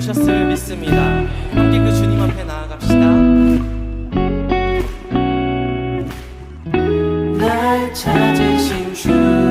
바꾸셨을 믿습니다. 함께 그 주님 앞에 나아갑시다. 날 찾으신 주.